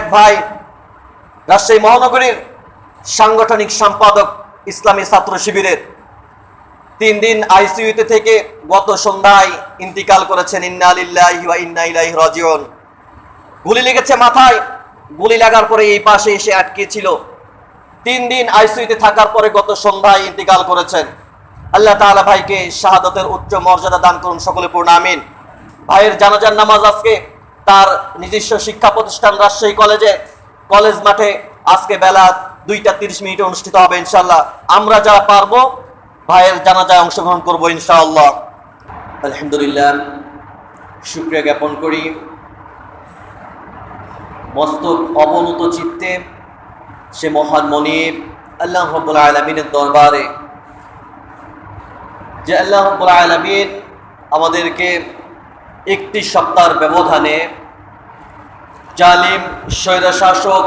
এক ভাই, রাজশাহী মহানগরীর সাংগঠনিক সম্পাদক, ইসলামী ছাত্র শিবিরের। তিন দিন আইসিইউতে থেকে গত সন্ধ্যায় ইন্তিকাল করেছেন ইন্না গুলি লেগেছে মাথায়, গুলি লাগার পরে এই পাশে এসে আটকে ছিল তিন দিন আইসিইউতে থাকার পরে গত সন্ধ্যায় ইন্তিকাল করেছেন। আল্লাহ তাআলা ভাইকে শাহাদতের উচ্চ মর্যাদা দান করুন সকলে পূর্ণ, আমিন। ভাইয়ের জানাজার নামাজ আজকে তার নিজস্ব শিক্ষা প্রতিষ্ঠান রাজশাহী কলেজে। কলেজ মাঠে আজকে বেলা দুইটা তিরিশ মিনিটে অনুষ্ঠিত হবে ইনশাল্লাহ আমরা যারা পারব, ভাইয়ের জানাজায় অংশগ্রহণ করব ইনশাআল্লাহ। আলহামদুলিল্লাহ, শুক্রিয়া জ্ঞাপন করি। মস্তক অবনত চিত্তে সে মহান মনিব আল্লাহ রব্বুল আলমিনের দরবারে, যে আল্লাহ রব্বুল আলমিন আমাদেরকে একটি সপ্তাহের ব্যবধানে জালিম, স্বৈরশাসক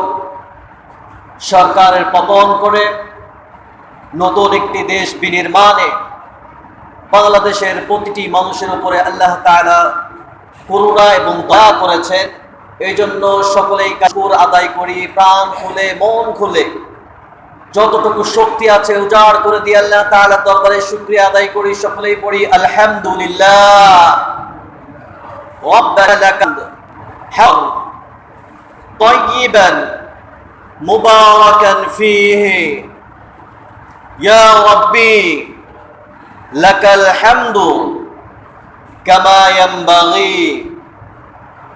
সরকারের পতন করে নতুন একটি দেশ বিনির্মাণে বাংলাদেশের প্রতিটি মানুষের উপরে আল্লাহ তাআলা করুণা এবং দয়া করেছেন এই জন্য সকলেই কাকুর আদায় করি, প্রাণ খুলে, মন খুলে। যতটুকু শক্তি আছে উজাড় করে দিয়ে আল্লাহ তাআলা দরবারে শুক্রিয়া আদায় করি, সকলেই পড়ি, আলহামদুলিল্লাহ। ربنا لك الحمد طيبا مباركا فيه يا ربي لك الحمد كما ينبغي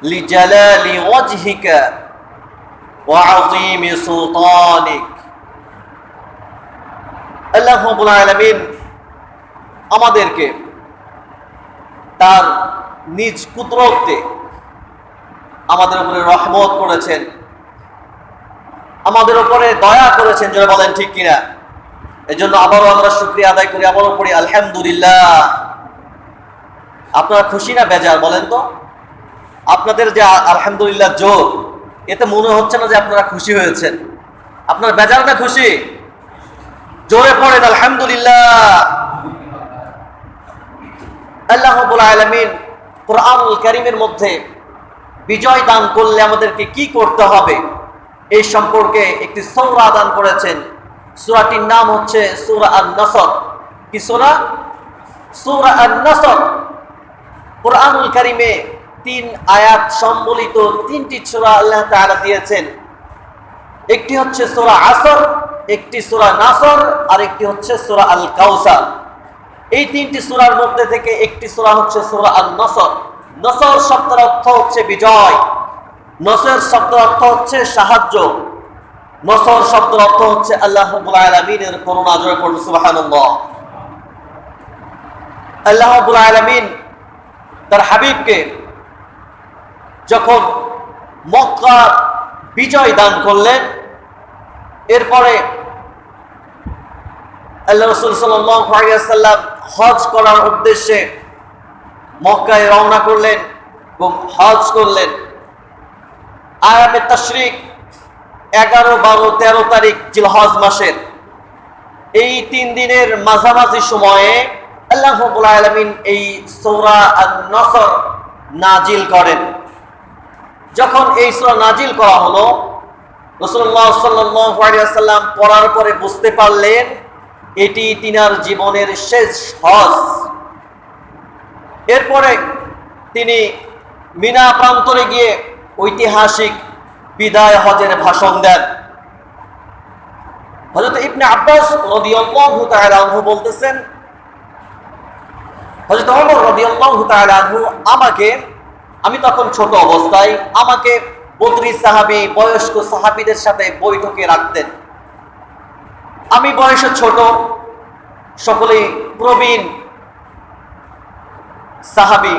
لجلال وجهك وعظيم سلطانك আল্লাহ রাব্বুল আলামিন আমাদেরকে তার নিজ কুদরতে আমাদের উপরে রহমত করেছেন। আমাদের উপরে দয়া করেছেন যারা বলেন ঠিক কিনা? এই জন্য আবারও আমরা শুক্রিয়া আদায় করি, আবারও পড়ি, আলহামদুলিল্লাহ। আপনারা খুশি না বেজার, বলেন তো? আপনাদের যে আলহামদুলিল্লাহ যোগ এতে মনে হচ্ছে না যে আপনারা খুশি হয়েছেন। আপনার বেজার না খুশি? জোরে পড়েন, আলহামদুলিল্লাহ। আল্লাহ আলামিন কোরআনুল করিমের মধ্যে বিজয় দান করলে আমাদেরকে কি করতে হবে? এই সম্পর্কে একটি সূরা দান করেছেন। সূরাটির নাম হচ্ছে সূরা আন-নাসর। কি সূরা? সূরা আন-নাসর। কোরআনুল কারীমে তিন আয়াত সম্বলিত তিনটি সূরা আল্লাহ তাআলা দিয়েছেন। একটি হচ্ছে সূরা আসর, একটি সূরা নাসর আর একটি হচ্ছে সূরা আল কাউসার এই তিনটি সূরার মধ্যে থেকে একটি সূরা হচ্ছে সূরা আন নসর নসর শব্দের অর্থ হচ্ছে বিজয়। নসর শব্দের অর্থ হচ্ছে সাহায্য। নসর শব্দের অর্থ হচ্ছে আল্লাহ আলামিনের করুণা জয় করুন সুবহানাল্লাহ। আল্লাহ আলামিন তার হাবিবকে যখন মক্কা বিজয় দান করলেন, এরপরে আল্লাহ রসুল সাল্লাম হজ করার উদ্দেশ্যে মক্কায় রওনা করলেন এবং হজ করলেন। আয়ামে তশরিক এগারো, বারো, তেরো তারিখ ছিল জিলহজ মাসের। এই তিন দিনের মাঝামাঝি সময়ে আল্লাহ আলামিন এই সৌরা নসর নাজিল করেন। যখন এই সূরা নাজিল করা হলো রসুল্লাহ সাল্লাম পড়ার পরে বুঝতে পারলেন এটি তিনার জীবনের শেষ হজ। এরপরে তিনি মিনা প্রান্তরে গিয়ে ঐতিহাসিক বিদায় হজের ভাষণ দেন। হজরত ইবনে আব্বাস রদিয়াল্লাহু তাআলা আনহু বলতেছেন হজরত ওমর রদিয়াল্লাহু তাআলা আনহু, আমাকে, আমি তখন ছোট অবস্থায় আমাকে বদরি সাহাবী, বয়স্ক সাহাবীদের সাথে বৈঠকে রাখতেন। আমি বয়সে ছোট, সকলেই প্রবীণ সাহাবি।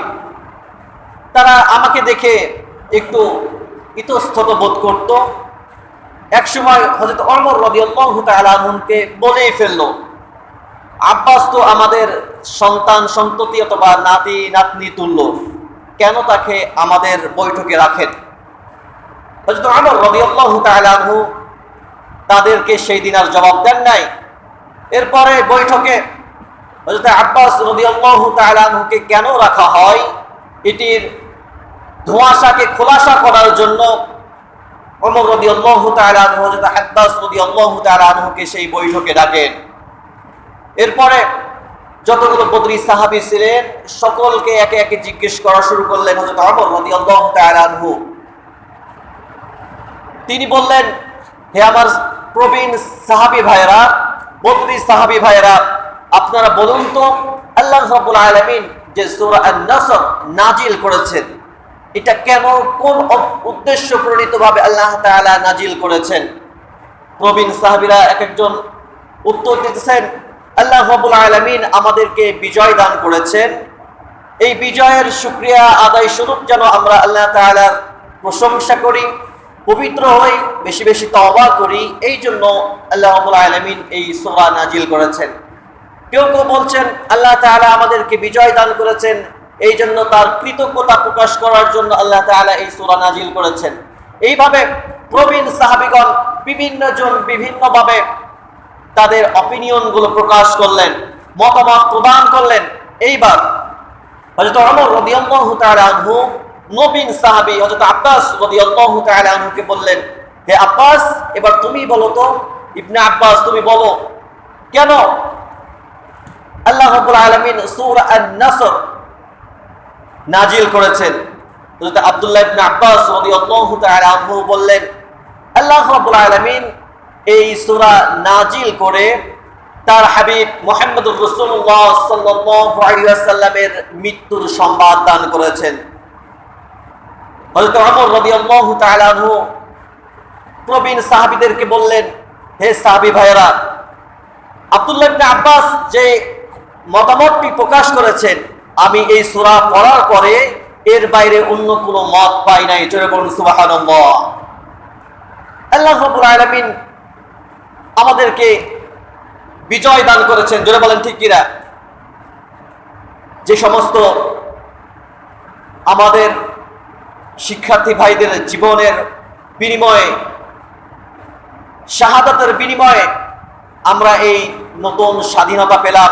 তারা আমাকে দেখে একটু ইতস্তত বোধ করত। একসময় হজরত অমর আনহুকে বলেই ফেলল, আব্বাস তো আমাদের সন্তান, সন্ততি অথবা নাতি, নাতনি তুল্য, কেন তাকে আমাদের বৈঠকে রাখেন? হজরত আমর রদিয়াল্লাহু তাআলা আনহু তাদেরকে সেই দিন আর জবাব দেন নাই। এরপরে বৈঠকে হজরত আব্বাস রদিয়াল্লাহু তাআলা আনহুকে কেন রাখা হয়? এটির ধোঁয়াশাকে খোলাসা করার জন্য ওমর রাদিয়াল্লাহু তাআলা আনহু, হযরত আব্বাস রাদিয়াল্লাহু তাআলা আনহুকে সেই বৈঠকে ডাকেন। এরপরে যতগুলো বদরি সাহাবী ছিলেন, সকলকে একে একে জিজ্ঞেস করা শুরু করলেন হযরত ওমর রাদিয়াল্লাহু তাআলা আনহু। তিনি বললেন হে আমার প্রবীণ সাহাবী ভাইরা বদরি সাহাবী ভাইরা আপনারা বলুন তো, আল্লাহ রাব্বুল আলামিন যে সূরা আন-নাসর নাজিল করেছেন, এটা কেন কোন উদ্দেশ্য প্রণীতভাবে আল্লাহ তাআলা নাজিল করেছেন? প্রবীণ সাহাবীরা এক একজন উত্তর দিতেছেন, আল্লাহ রাব্বুল আলামিন আমাদেরকে বিজয় দান করেছেন। এই বিজয়ের শুক্রিয়া আদায় স্বরূপ যেন আমরা আল্লাহ তাআলার প্রশংসা করি। পবিত্র হই বেশি বেশি তওবা করি এই জন্য আল্লাহ আলামিন এই সূরা নাজিল করেছেন। কেউ কেউ বলছেন, আল্লাহ তাআলা আমাদেরকে বিজয় দান করেছেন এই জন্য তার কৃতজ্ঞতা প্রকাশ করার জন্য আল্লাহ তাআলা এই সূরা নাজিল করেছেন। এইভাবে প্রবীণ সাহাবীগণ বিভিন্ন জন বিভিন্নভাবে তাদের অপিনিয়নগুলো প্রকাশ করলেন, মতামত প্রদান করলেন। এইবার হযরত ওমর রাদিয়াল্লাহু তাআলা নবীন সাহাবী হযরত আব্বাস রাদিয়াল্লাহু তাআলা আনহুকে বললেন, হে আব্বাস, এবার তুমি বলো তো, ইবনে আব্বাস তুমি বলো, কেন? আল্লাহ রাব্বুল আলামিন সূরা আন-নাসর নাজিল করেছেন। হযরত আব্দুল্লাহ ইবনে আব্বাস রাদিয়াল্লাহু তাআলা আনহু বললেন, আল্লাহ রাব্বুল আলামিন এই সূরা নাজিল করে তার হাবিব মুহাম্মদুর রাসূলুল্লাহ সাল্লাল্লাহু আলাইহি ওয়াসাল্লামের মৃত্যুর সংবাদ দান করেছেন। হযরত ওমর রাদিয়াল্লাহু তাআলা আনহু প্রবীণ সাহাবীদেরকে বললেন, হে সাহাবী ভাইয়েরা, আব্দুল্লাহ ইবনে আব্বাস যে মতামতটি প্রকাশ করেছেন, আমি এই সূরা পড়ার পরে এর বাইরে অন্য কোনো মত পাই নাই। জোরে বলুন, সুবহানাল্লাহ। আল্লাহ রাব্বুল আলামিন আমাদেরকে বিজয় দান করেছেন। জোরে বলেন, ঠিক কিনা? যে সমস্ত আমাদের শিক্ষার্থী ভাইদের জীবনের বিনিময়ে, শাহাদাতের বিনিময়ে আমরা এই নতুন স্বাধীনতা পেলাম।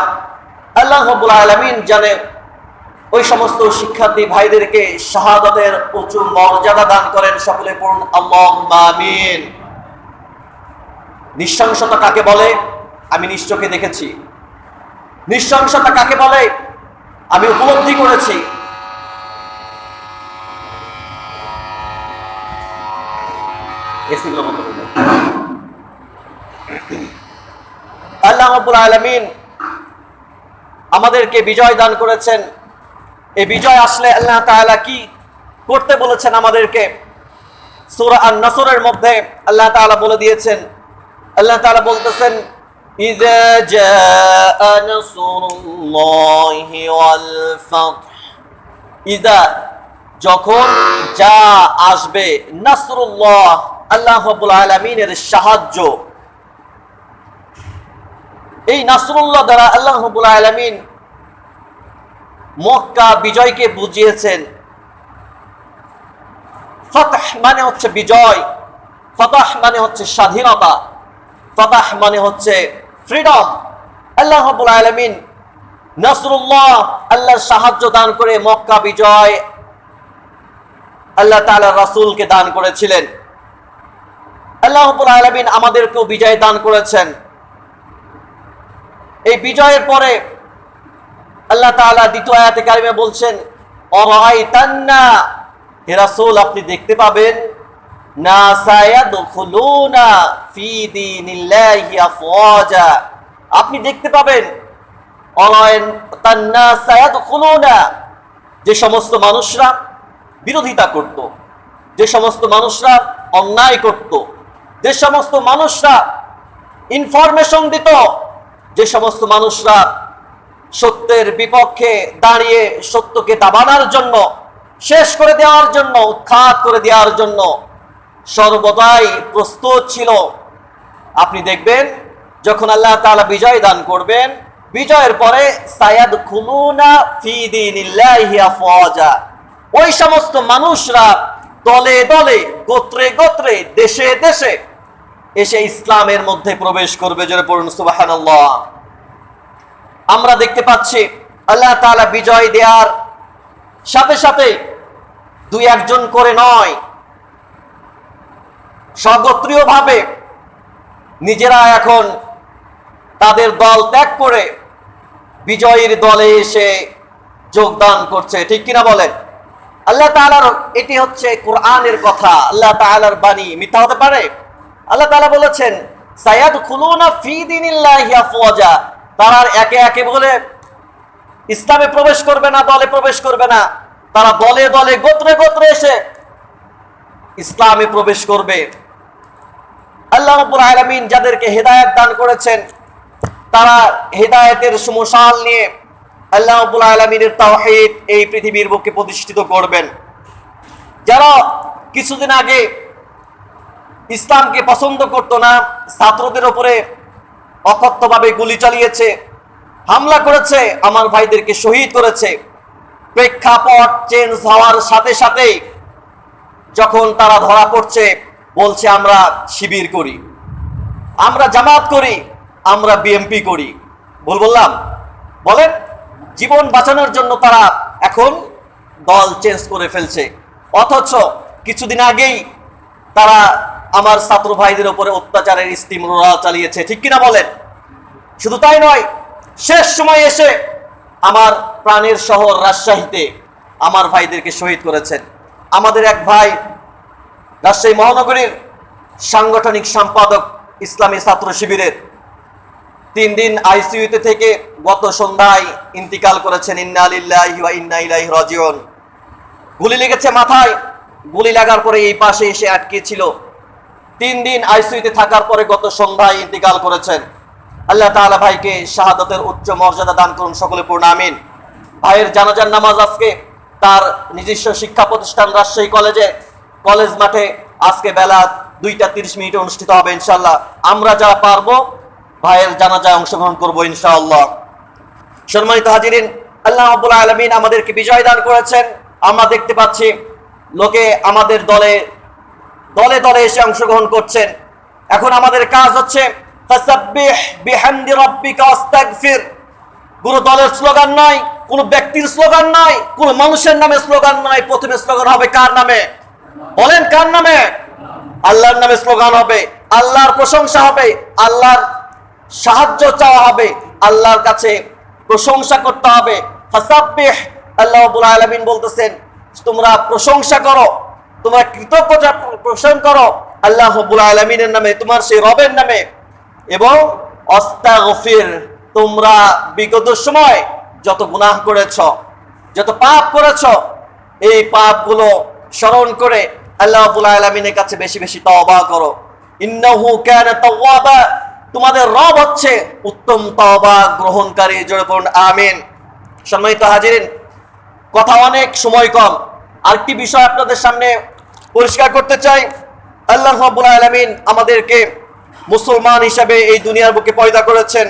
আল্লাহ আলমিন জানে, ওই সমস্ত শিক্ষার্থী ভাইদেরকে শাহাদাতের উঁচু মর্যাদা দান করেন সকলে পড়ুন আল্লাহ আমিন। নিঃশংসতা কাকে বলে? আমি নিশ্চয়কে দেখেছি। নিঃশংসতা কাকে বলে? আমি উপলব্ধি করেছি। আল্লাহ রাব্বুল আলামিন আমাদেরকে বিজয় দান করেছেন। এই বিজয় আসলে আল্লাহ তাআলা কি করতে বলেছেন আমাদেরকে? সূরা আন-নাসরের মধ্যে আল্লাহ তাআলা বলে দিয়েছেন। আল্লাহ তাআলা বলতেছেন, ইযা যখন যা আসবে, নাসরুল্লাহ আল্লাহ রাব্বুল আলামিনের সাহায্য। এই নাসরুল্লাহ দ্বারা আল্লাহ রাব্বুল আলামিন মক্কা বিজয়কে বুঝিয়েছেন। ফতাহ মানে হচ্ছে বিজয়, ফতাহ মানে হচ্ছে স্বাধীনতা, ফতাহ মানে হচ্ছে ফ্রিডম। আল্লাহ রাব্বুল আলামিন নাসরুল্লাহ আল্লাহর সাহায্য দান করে মক্কা বিজয় আল্লাহ তাআলা রাসূলকে দান করেছিলেন। আল্লাহ রাব্বুল আলামিন আমাদেরকেও বিজয় দান করেছেন। এই বিজয়ের পরে আল্লাহ তাআলা দ্বিতীয় আয়াতে কারিমে বলছেন, অরাইতান্না? হে রাসূল, আপনি দেখতে পাবেন না সায়াদখুলুনা ফি দীনিল্লাহি আফওয়াজা। আপনি দেখতে পাবেন যে সমস্ত মানুষরা বিরোধিতা করত, যে সমস্ত মানুষরা অন্যায় করত যে সমস্ত মানুষরা ইনফরমেশন দিত, যে সমস্ত মানুষরা সত্যের বিপক্ষে দাঁড়িয়ে সত্যকে দাবানোর জন্য, শেষ করে দেওয়ার জন্য, উৎখাত করে দেওয়ার জন্য সর্বদাই প্রস্তুত ছিল। আপনি দেখবেন, যখন আল্লাহ তালা বিজয় দান করবেন, বিজয়ের পরে সায়াদ খুলুনা ফি দীনিল্লাহি আফওয়াজা। ওই সমস্ত মানুষরা দলে দলে, গোত্রে গোত্রে, দেশে দেশে এসে ইসলামের মধ্যে প্রবেশ করবে জোরে পড়ুন, সুবহানাল্লাহ। আমরা দেখতে পাচ্ছি আল্লাহ তাআলা বিজয় দেওয়ার সাথে সাথে দুই একজন করে নয়, স্বগোত্রীয়ভাবে নিজেরা এখন তাদের দল ত্যাগ করে বিজয়ীর দলে এসে যোগদান করছে। ঠিক কিনা বলেন? আল্লাহ তাআলার এটি হচ্ছে কোরআনের কথা। আল্লাহ তাআলার বাণী, মিথ্যা হতে পারে? আল্লাহ তাআলা বলেছেন সায়াদ খুলুনা ফি দিনিল্লাহি আফওয়াজা। তারা একে একে বলে, ইসলামে প্রবেশ করবে না, দলে প্রবেশ করবে না। তারা দলে দলে, গোত্রে গোত্রে এসে ইসলামে প্রবেশ করবে। আল্লাহ রাব্বুল আলামিন যাদেরকে হেদায়েত দান করেছেন, তারা হেদায়েতের সুমশাল নিয়ে আল্লাহ রাব্বুল আলামিনের তাওহীদ এই পৃথিবীর বুকে প্রতিষ্ঠিত করবেন। যারা কিছুদিন আগে ইসলামকে পছন্দ করত না, ছাত্রদের ওপরে অকথ্যভাবে গুলি চালিয়েছে, হামলা করেছে, আমার ভাইদেরকে শহীদ করেছে। প্রেক্ষাপট চেঞ্জ হওয়ার সাথে সাথেই যখন তারা ধরা পড়ছে, বলছে, আমরা শিবির করি, আমরা জামাত করি, আমরা বিএমপি করি। ভুল বললাম? বলেন। জীবন বাঁচানোর জন্য তারা এখন দল চেঞ্জ করে ফেলছে। অথচ কিছুদিন আগেই তারা আমার ছাত্র ভাইদের উপরে অত্যাচারের স্টিমরা চালিয়েছে। ঠিক কিনা বলেন? শুধু তাই নয়, শেষ সময় এসে আমার প্রাণের শহর রাজশাহীতে আমার ভাইদেরকে শহীদ করেছেন। আমাদের এক ভাই, রাজশাহী মহানগরীর সাংগঠনিক সম্পাদক, ইসলামী ছাত্র শিবিরের। তিন দিন আইসিইউতে থেকে গত সন্ধ্যায় ইন্তিকাল করেছেন, ইন্না আলিল্লাহি ওয়া ইন্না ইলাইহি রাজিউন। গুলি লেগেছে মাথায়। গুলি লাগার পরে এই পাশে এসে আটকে ছিল। তিন দিন আইসিইউতে থাকার পরে গত সন্ধ্যায় ইন্তিকাল করেছেন। আল্লাহ তাআলা ভাইকে শাহাদাতের উচ্চ মর্যাদা দান করুন, সকলে পূর্ণ আমিন। ভাইয়ের জানাজার নামাজ আজকে, তার নিজস্ব শিক্ষা প্রতিষ্ঠান রাজশাহী কলেজে। কলেজ মাঠে আজকে বেলা দুইটা তিরিশ মিনিটে অনুষ্ঠিত হবে ইনশাল্লাহ আমরা যা পারব, ভাইয়ের জানাজায় অংশগ্রহণ করব ইনশাআল্লাহ। সম্মানিত হাজিরিন, আল্লাহ আব্বুল আলমিন আমাদেরকে বিজয় দান করেছেন। আমরা দেখতে পাচ্ছি লোকে আমাদের দলে দলে দলে এসে অংশগ্রহণ করছেন। এখন আমাদের কাজ হচ্ছে কোনো দলের স্লোগান নয়, কোনো ব্যক্তির স্লোগান নয়, কোনো মানুষের নামে স্লোগান নয়। প্রথমে স্লোগান হবে কার নামে? বলেন কার নামে? আল্লাহর নামে স্লোগান হবে। আল্লাহর প্রশংসা হবে, আল্লাহর সাহায্য চাওয়া হবে, আল্লাহর কাছে প্রশংসা করতে হবে। ফাসাব্বিহ, আল্লাহ রাব্বুল আলামিন বলতেছেন, তোমরা প্রশংসা করো, তোমরা কৃতজ্ঞতা প্রশং করো আল্লাহ রাব্বুল আলামিনের নামে, তোমার সেই রবের নামে। এবং অস্তাগফির, তোমরা বিগত সময় যত গুনাহ করেছ, যত পাপ করেছ, এই পাপগুলো স্মরণ করে আল্লাহ রাব্বুল আলামিনের কাছে বেশি বেশি তওবা করো। ইন্নাহু কানা তাওয়াবা তোমাদের রব হচ্ছে উত্তম তওবা গ্রহণকারী, জোরে পড়ুন আমিন। সম্মানিত হাজিরিন, কথা অনেক, সময় কম। আরেকটি বিষয় আপনাদের সামনে পরিষ্কার করতে চাই। আল্লাহ রাব্বুল আলামিন আমাদেরকে মুসলমান হিসাবে এই দুনিয়ার বুকে পয়দা করেছেন।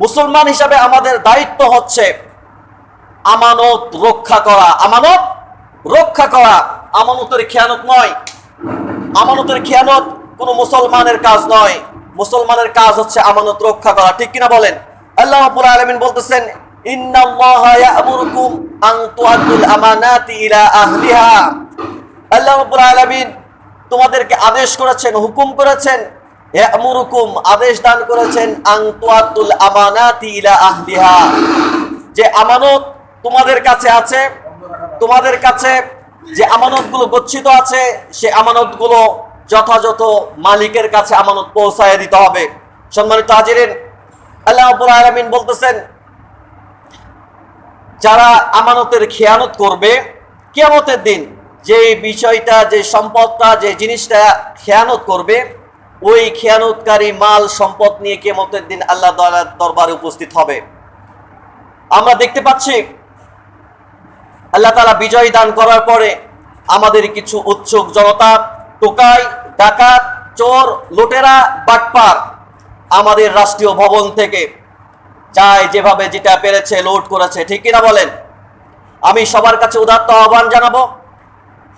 মুসলমান হিসাবে আমাদের দায়িত্ব হচ্ছে আমানত রক্ষা করা। আমানত রক্ষা করা। আমানতের খেয়ানত নয়। আমানতের খেয়ানত কোনো মুসলমানের কাজ নয়। মুসলমানের কাজ হচ্ছে আমানত রক্ষা করা। ঠিক কিনা বলেন? আল্লাহ আলামিন বলতেছেন আল্লাহ আলামিন তোমাদেরকে আদেশ করেছেন, হুকুম করেছেন আদেশ দান করেছেন যে আমানত তোমাদের কাছে আছে, তোমাদের কাছে যে আমানতগুলো গচ্ছিত আছে, সে আমানতগুলো যথাযথ মালিকের কাছে আমানত পৌঁছায় দিতে হবে। সম্মানিত হাজিরেন, আল্লাহ বলতেছেন, যারা আমানতের খেয়ানত করবে, কিয়ামতের দিন যে বিষয়টা, যে সম্পদটা, যে জিনিসটা খেয়ানত করবে, ওই খেয়ানতকারী মাল, সম্পদ নিয়ে কেমতের দিন আল্লাহ দরবারে উপস্থিত হবে। আমরা দেখতে পাচ্ছি, আল্লাহ তাআলা বিজয় দান করার পরে আমাদের কিছু উৎসুক জনতা টোকাই ডাকাত, চোর, লুটেরা, বাটপার আমাদের রাষ্ট্রীয় ভবন থেকে চায় যেভাবে যেটা পেরেছে লোড করেছে। ঠিক কিনা বলেন? আমি সবার কাছে উদাত্ত আহ্বান জানাব,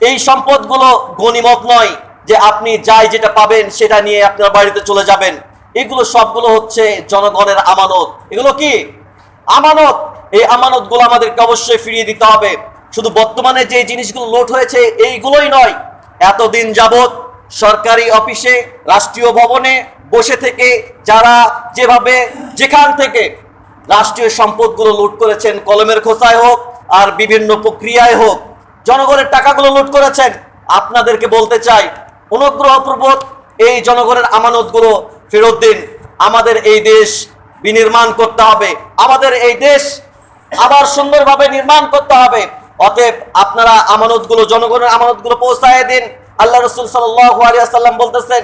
এই সম্পদগুলো গণিমত নয় যে আপনি যাই যেটা পাবেন সেটা নিয়ে আপনার বাড়িতে চলে যাবেন। এগুলো সবগুলো হচ্ছে জনগণের আমানত। এগুলো কি? আমানত। এই আমানতগুলো আমাদেরকে অবশ্যই ফিরিয়ে দিতে হবে। শুধু বর্তমানে যে জিনিসগুলো লোড হয়েছে, এইগুলোই নয়, এতদিন যাবত সরকারি অফিসে, রাষ্ট্রীয় ভবনে বসে থেকে যারা যেভাবে যেখান থেকে রাষ্ট্রীয় সম্পদগুলো লুট করেছেন, কলমের খোঁচায় হোক আর বিভিন্ন প্রক্রিয়ায় হোক, জনগণের টাকাগুলো লুট করেছেন, আপনাদেরকে বলতে চাই, অনুগ্রহপূর্বক এই জনগণের আমানতগুলো ফেরত দিন। আমাদের এই দেশ বিনির্মাণ করতে হবে। আমাদের এই দেশ আবার সুন্দরভাবে নির্মাণ করতে হবে। অতএব আপনারা আমানতগুলো, জনগণের আমানতগুলো পৌঁছায় দিন। আল্লাহ রসুল সাল্লাম বলতেছেন,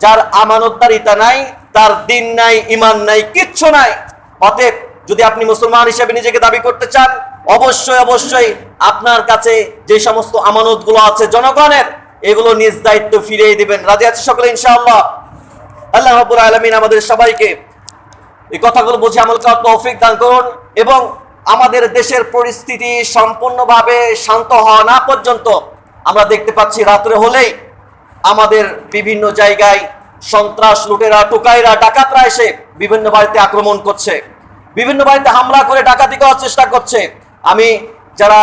যার আমানতদারিতা নাই, তার দিন নাই ইমান নাই, কিচ্ছু নাই। অতএব যদি আপনি মুসলমান হিসেবে নিজেকে দাবি করতে চান, অবশ্যই অবশ্যই আপনার কাছে যে সমস্ত আমানতগুলো আছে জনগণের, এগুলো নিজ দায়িত্ব ফিরিয়ে দিবেন। রাজি আছে সকলে, ইনশাআল্লাহ? আল্লাহ রাব্বুল আলামিন আমাদের সবাইকে এই কথাগুলো বুঝে আমল করার তৌফিক দান করুন এবং আমাদের দেশের পরিস্থিতি সম্পূর্ণভাবে শান্ত হওয়া না পর্যন্ত আমরা দেখতে পাচ্ছি রাত্রে হলেই আমাদের বিভিন্ন জায়গায় সন্ত্রাস লুটেরা, টোকাইরা, ডাকাতরা এসে বিভিন্ন বাড়িতে আক্রমণ করছে। বিভিন্ন বাড়িতে হামলা করে ডাকাতি করার চেষ্টা করছে। আমি যারা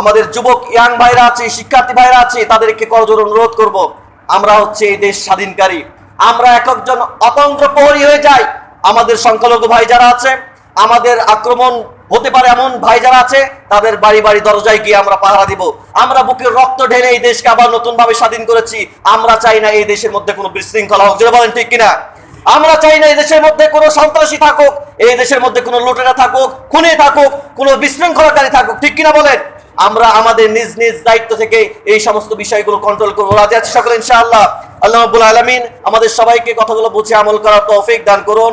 আমাদের যুবক, ইয়াং ভাইরা আছে, শিক্ষার্থী ভাইরা আছে, তাদেরকে করজোর অনুরোধ করব, আমরা হচ্ছে এই দেশ স্বাধীনকারী। আমরা এক একজন অতন্ত্র প্রহরী হয়ে যাই। আমাদের সংখ্যালঘু ভাই যারা আছে আমাদের আক্রমণ হতে পারে এমন ভাই যারা আছে, তাদের বাড়ি বাড়ি দরজায় গিয়ে আমরা পাহারা দিব। আমরা বুকের রক্ত ঢেলে এই দেশকে আবার নতুন ভাবে স্বাধীন করেছি। আমরা চাই না এই দেশের মধ্যে কোনো বিশৃঙ্খলা হোক। যেটা বলেন ঠিক কিনা? আমরা চাই না এই দেশের মধ্যে কোনো সন্ত্রাসী থাকুক, এই দেশের মধ্যে কোনো লুটেরা থাকুক, খুনে থাকুক, কোনো বিশৃঙ্খলাকারী থাকুক। ঠিক কিনা বলেন? আমরা আমাদের নিজ নিজ দায়িত্ব থেকে এই সমস্ত বিষয়গুলো কন্ট্রোল করব। রাজি আছি সকলে, ইনশাআল্লাহ। আল্লাহ রাব্বুল আলামিন আমাদের সবাইকে কথাগুলো বুঝে আমল করার তৌফিক দান করুন।